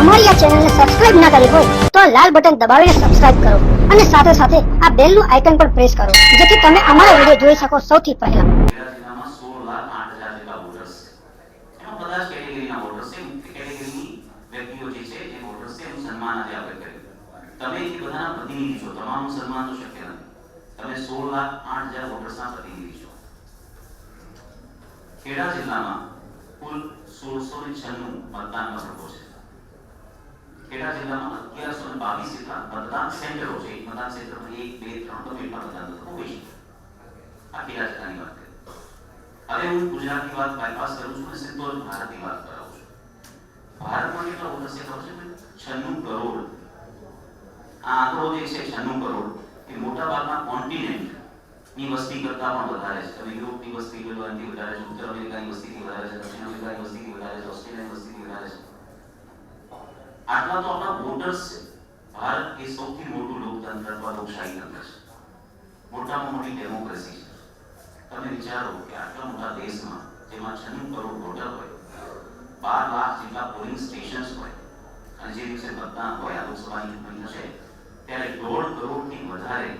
અમારી આ ચેનલને સબસ્ક્રાઇબ ના કરી હોય તો આ લાલ બટન દબાવીને સબસ્ક્રાઇબ કરો અને સાથે સાથે આ બેલનું આઇકન પણ પ્રેસ કરો, જેથી તમે અમારા વીડિયો જોઈ શકો સૌથી પહેલા. તમે સોળ લાખ આઠ હજાર વોટર્સના પ્રતિનિધિ છો. ખેડા જિલ્લામાં કુલ સોળસો ને છન્નું મતદાન મથકો છે. જિલ્લામાં અગિયારસો ને બાવીસ જેટલા મતદાન સેન્ટરો છે. મતદાન ક્ષેત્રમાં એક, બે, ત્રણ, તો એટલા મતદાન મથકો હોય છે? આખી રાજધાની વાત કરી. હવે હું ગુજરાતની વાત બાયપાસ કરું છું અને સીધો જ ભારતની વાત કરાવું છું. ભારતમાં કેટલા વોટર ખબર છે છન્નું કરોડ. આ આંકડો જે છે છન્નું કરોડ. એ મોટા ભાગના કોન્ટિનેન્ટની વસ્તી કરતા પણ વધારે છે. તમે યુરોપની વસ્તી જોડવાથી વધારે છે, ઉત્તર અમેરિકાની વસ્તીથી વધારે છે, દક્ષિણ અમેરિકાની વસ્તીથી વધારે છે, ઓસ્ટ્રેલિયાની વસ્તીથી વધારે છે. આટલા તો આપણા વોટર્સ છે. ભારત એ સૌથી મોટું લોકતંત્ર અથવા લોકશાહી તંત્ર છે. મોટામાં મોટી ડેમોક્રેસી છે. તમે વિચારો કે આટલા મોટા દેશમાં જેમાં છન્નું કરોડ વોટર હોય, બાર લાખ જેટલા પોલિંગ સ્ટેશન્સ હોય, અને જે દિવસે મતદાન હોય, આ લોકસભાની ચૂંટણી થશે, ત્યારે દોઢ કરોડથી વધારે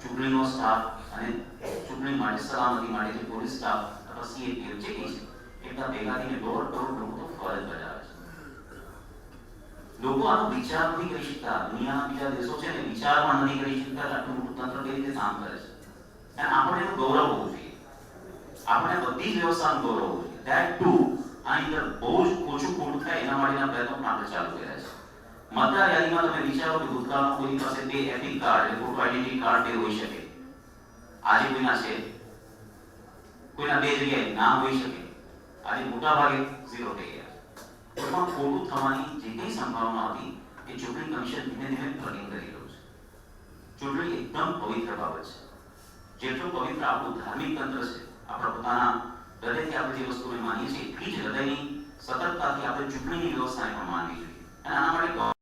ચૂંટણીનો સ્ટાફ અને ચૂંટણી માટે સલામતી માટે જે પોલીસ સ્ટાફ અથવા સીએપીએફ જે છે, એમના ભેગા થઈને દોઢ કરોડ લોકો ફરજ બજાવે લોકો આનો વિચાર નથી કરી શકતા. દુનિયાના બીજા દેશો છે ને, વિચાર પણ નથી કરી શકતા આટલું મોટું તંત્ર કઈ રીતે કામ કરે છે. અને આપણે એનું ગૌરવ હોવું જોઈએ. આપણે બધી જ વ્યવસ્થાનું ગૌરવ હોવું જોઈએ. ધેટ ટુ આની અંદર બહુ જ ઓછું ખોટું થાય એના માટેના પ્રયત્નો પણ આપણે ચાલુ કર્યા છે. મતદાર યાદીમાં તમે વિચારો કે ભૂતકાળમાં કોઈની પાસે બે એપિક કાર્ડ એટલે ફોટો આઈડેન્ટિટી કાર્ડ બે હોઈ શકે. આજે કોઈના છે? કોઈના બે જગ્યાએ ના હોઈ શકે. આજે મોટા ભાગે ઝીરો થઈ ગયા. પણ ખોટું થવાની જે કંઈ સંભાવના હતી એ ચૂંટણી કમિશન ધીમે ધીમે પ્લગિંગ કરી રહ્યું છે. ચૂંટણી એકદમ પવિત્ર બાબત છે. જેટલું પવિત્ર આપણું ધાર્મિક તંત્ર છે, આપણા પોતાના હૃદયથી આપણે જે વસ્તુને માનીએ છીએ, એટલી જ હૃદયની સતર્કતાથી આપણે ચૂંટણીની વ્યવસ્થાને પણ માનવી જોઈએ. અને આના માટે